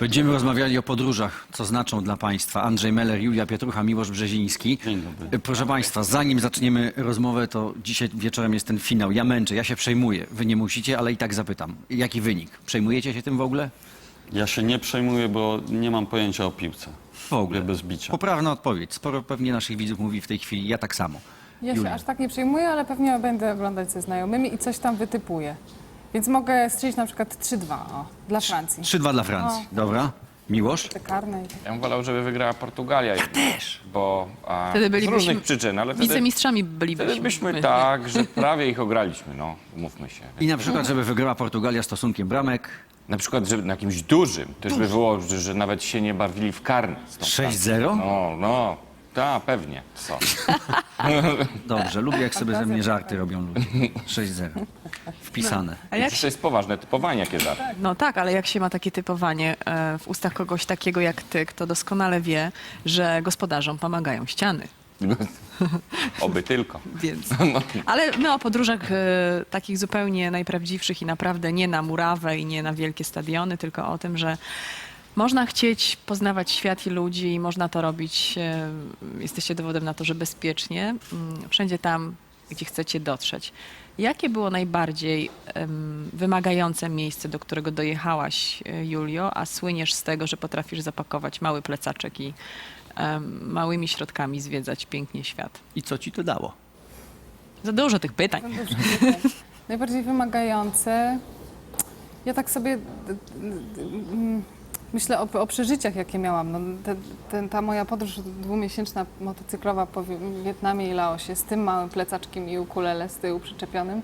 Będziemy rozmawiali o podróżach, co znaczą dla Państwa. Andrzej Meller, Julia Pietrucha, Miłosz Brzeziński. Dzień dobry. Proszę Państwa, zanim zaczniemy rozmowę, to dzisiaj wieczorem jest ten finał. Ja męczę, ja się przejmuję. Wy nie musicie, ale i tak zapytam. Jaki wynik? Przejmujecie się tym w ogóle? Ja się nie przejmuję, bo nie mam pojęcia o piłce. W ogóle. Bez bicia. Poprawna odpowiedź. Sporo pewnie naszych widzów mówi w tej chwili, ja tak samo. Ja się Julia. aż tak nie przejmuję, ale pewnie będę oglądać ze znajomymi i coś tam wytypuję. Więc mogę strzelić na przykład 3-2 o, dla Francji. 3-2 dla Francji. Dobra. Miłosz? Te karne. i- Ja bym wolał, żeby wygrała Portugalia. Ja też. Bo a, Wtedy z bylibyśmy różnych przyczyn, ale wtedy, Wicemistrzami wtedy bylibyśmy. byśmy tak, że prawie ich ograliśmy, no, mówmy się. I na przykład, żeby wygrała Portugalia stosunkiem bramek Na przykład, żeby na jakimś dużym, też by było, że, że nawet się nie bawili w karne. z tą 6-0? No, no, tak, pewnie. Co? Dobrze, lubię jak sobie ze mnie żarty robią ludzie. 6-0. Wpisane. A jak, To jest poważne typowanie, jakie żarty. no tak, ale jak się ma takie typowanie e, w ustach kogoś takiego jak ty, kto doskonale wie, że gospodarzom pomagają ściany. Oby tylko. Więc. Ale my o podróżach e, takich zupełnie najprawdziwszych i naprawdę nie na murawę i nie na wielkie stadiony, tylko o tym, że można chcieć poznawać świat i ludzi i można to robić, e, jesteście dowodem na to, że bezpiecznie, mm, wszędzie tam, gdzie chcecie dotrzeć. Jakie było najbardziej wymagające miejsce, do którego dojechałaś, e, Julio, a słyniesz z tego, że potrafisz zapakować mały plecaczek i małymi środkami zwiedzać pięknie świat? I co ci to dało? Za dużo tych pytań. Najbardziej wymagające. Ja tak sobie myślę o, o przeżyciach, jakie miałam. No, te, ten, ta moja podróż dwumiesięczna motocyklowa po Wi- Wietnamie i Laosie z tym małym plecaczkiem i ukulele z tyłu przyczepionym,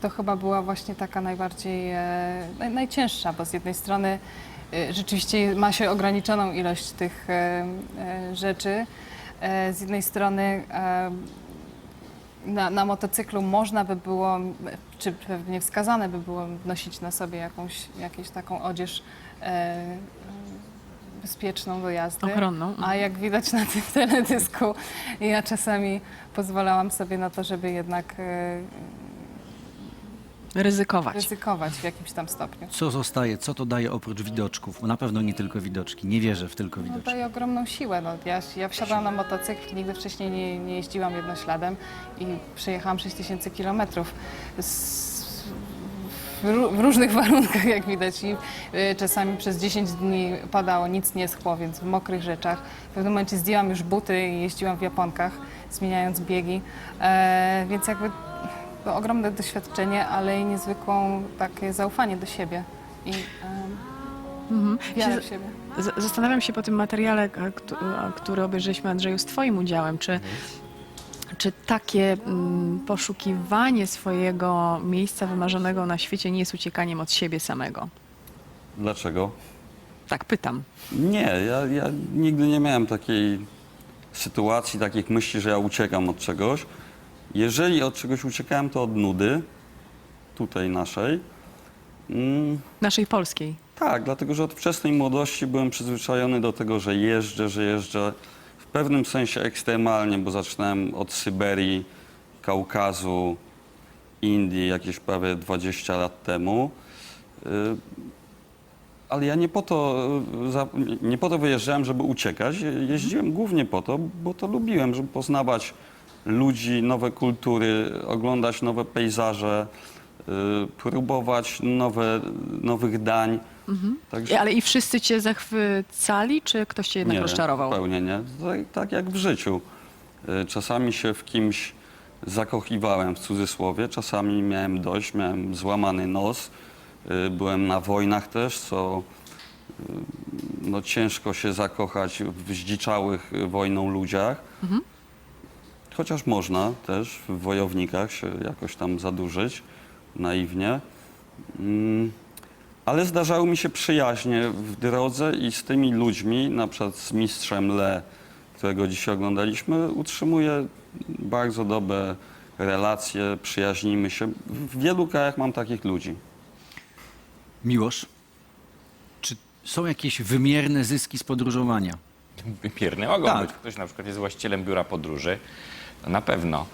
to chyba była właśnie taka najbardziej, e, naj, najcięższa, bo z jednej strony e, rzeczywiście ma się ograniczoną ilość tych e, e, rzeczy. E, z jednej strony e, na, na motocyklu można by było, czy pewnie wskazane by było nosić na sobie jakąś, jakąś taką odzież e, bezpieczną do jazdy. Ochronną, A jak widać na tym teledysku, ja czasami pozwalałam sobie na to, żeby jednak e, Ryzykować. ryzykować w jakimś tam stopniu. Co zostaje, co to daje oprócz widoczków? Bo na pewno nie tylko widoczki. Nie wierzę w tylko No, widoczki. daje ogromną siłę. No, ja, ja wsiadłam na motocykl, nigdy wcześniej nie, nie jeździłam jednośladem i przejechałam 6000 kilometrów z- w, ró- w różnych warunkach, jak widać. I y, czasami przez 10 dni padało, nic nie schło, więc w mokrych rzeczach. W pewnym momencie zdjęłam już buty i jeździłam w japonkach, zmieniając biegi. E, więc jakby to ogromne doświadczenie, ale i niezwykłą takie zaufanie do siebie i Mhm. wiarę w siebie. Zastanawiam się po tym materiale, który obejrzeliśmy Andrzeju z Twoim udziałem, czy, czy takie mm, poszukiwanie swojego miejsca wymarzonego na świecie nie jest uciekaniem od siebie samego? Dlaczego? Tak pytam. Nie, ja, ja nigdy nie miałem takiej sytuacji, takich myśli, że ja uciekam od czegoś. Jeżeli od czegoś uciekałem, to od nudy, tutaj naszej. Mm, Naszej polskiej. tak, dlatego że od wczesnej młodości byłem przyzwyczajony do tego, że jeżdżę, że jeżdżę w pewnym sensie ekstremalnie, bo zaczynałem od Syberii, Kaukazu, Indii jakieś prawie 20 lat temu. Y, Ale ja nie po to, y, nie po to wyjeżdżałem, żeby uciekać. Je- Jeździłem głównie po to, bo to lubiłem, żeby poznawać ludzi, nowe kultury, oglądać nowe pejzaże, y, próbować nowe, nowych dań. Także Ale i wszyscy Cię zachwycali, czy ktoś Cię jednak nie, rozczarował? Zupełnie nie. Tak, tak jak w życiu. Y, Czasami się w kimś zakochiwałem w cudzysłowie, czasami miałem dość, miałem złamany nos. Y, Byłem na wojnach też, co y, no, ciężko się zakochać w zdziczałych y, wojną ludziach. Chociaż można też w wojownikach się jakoś tam zadłużyć naiwnie. Mm, ale zdarzały mi się przyjaźnie w drodze i z tymi ludźmi, na przykład z mistrzem Le, którego dzisiaj oglądaliśmy, utrzymuję bardzo dobre relacje, przyjaźnimy się. W wielu krajach mam takich ludzi. Miłosz, czy są jakieś wymierne zyski z podróżowania? Wymierne mogą Tak. być. Ktoś na przykład jest właścicielem biura podróży, to na pewno.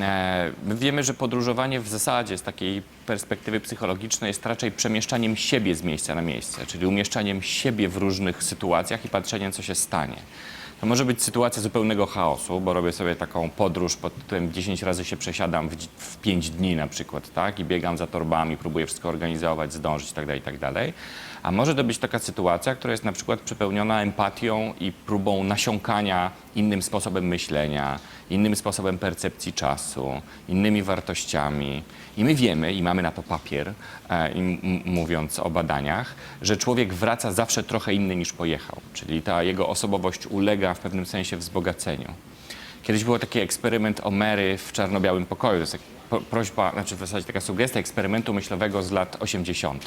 E, My wiemy, że podróżowanie w zasadzie z takiej perspektywy psychologicznej jest raczej przemieszczaniem siebie z miejsca na miejsce, czyli umieszczaniem siebie w różnych sytuacjach i patrzeniem, co się stanie. To może być sytuacja zupełnego chaosu, bo robię sobie taką podróż pod tytułem 10 razy się przesiadam w, w 5 dni na przykład, tak? I biegam za torbami, próbuję wszystko organizować, zdążyć itd., itd. A może to być taka sytuacja, która jest na przykład przepełniona empatią i próbą nasiąkania innym sposobem myślenia, innym sposobem percepcji czasu, innymi wartościami. I my wiemy, i mamy na to papier, e, m- mówiąc o badaniach, że człowiek wraca zawsze trochę inny niż pojechał. Czyli ta jego osobowość ulega w pewnym sensie wzbogaceniu. Kiedyś był taki eksperyment o Mary w czarno-białym pokoju. To jest prośba, znaczy w zasadzie taka sugestia eksperymentu myślowego z lat 80.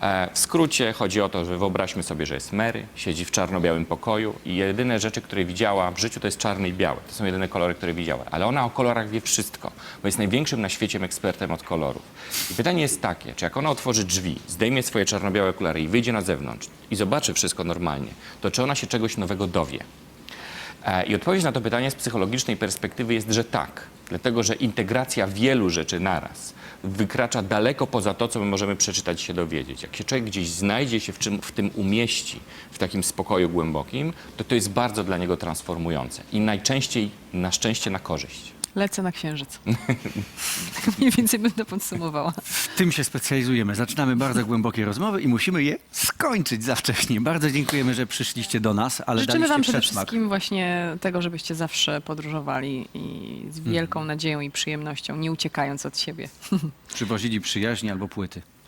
E, W skrócie chodzi o to, że wyobraźmy sobie, że jest Mary, siedzi w czarno-białym pokoju i jedyne rzeczy, które widziała w życiu to jest czarny i biały. To są jedyne kolory, które widziała. Ale ona o kolorach wie wszystko, bo jest największym na świecie ekspertem od kolorów. I pytanie jest takie, czy jak ona otworzy drzwi, zdejmie swoje czarno-białe okulary i wyjdzie na zewnątrz i zobaczy wszystko normalnie, to czy ona się czegoś nowego dowie? E, I odpowiedź na to pytanie z psychologicznej perspektywy jest, że tak. Dlatego, że integracja wielu rzeczy naraz wykracza daleko poza to, co my możemy przeczytać i się dowiedzieć. Jak się człowiek gdzieś znajdzie się w, czym, w tym umieści, w takim spokoju głębokim, to to jest bardzo dla niego transformujące. I najczęściej, na szczęście, na korzyść. Lecę na księżyc. tak mniej więcej będę podsumowała. W tym się specjalizujemy. Zaczynamy bardzo głębokie rozmowy i musimy je skończyć za wcześnie. Bardzo dziękujemy, że przyszliście do nas, ale Życzymy wam przede przedsmak. wszystkim właśnie tego, żebyście zawsze podróżowali i z wielką nadzieją i przyjemnością, nie uciekając od siebie. Przywozili przyjaźnie albo płyty.